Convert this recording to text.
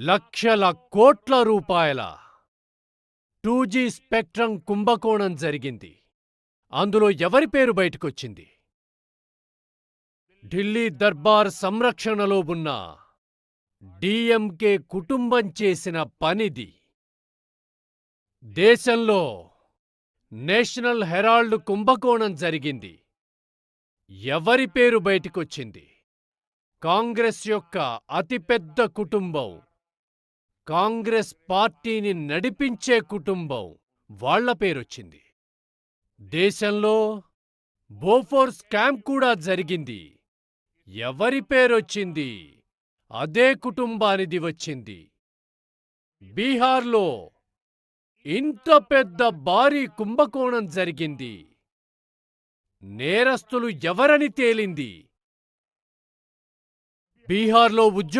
లక్షల కోట్ల రూపాయల టూ జీ స్పెక్ట్రం కుంభకోణం జరిగింది. అందులో ఎవరి పేరు బయటకొచ్చింది? ఢిల్లీ దర్బార్ సంరక్షణలో ఉన్న డిఎంకే కుటుంబం చేసిన పనిది. దేశంలో నేషనల్ హెరాల్డ్ కుంభకోణం జరిగింది. ఎవరి పేరు బయటకొచ్చింది? కాంగ్రెస్ యొక్క అతిపెద్ద కుటుంబం కాంగ్రెస్ పార్టీని నడిపించే కుటుంబం వాళ్ళ పేరొచ్చింది. దేశంలో బోఫోర్ స్కామ్ కూడా జరిగింది. ఎవరి పేరొచ్చింది? అదే కుటుంబానిది వచ్చింది. బీహార్లో ఇంత పెద్ద భారీ కుంభకోణం జరిగింది. నేరస్తులు ఎవరని తేలింది? బీహార్లో ఉద్యోగ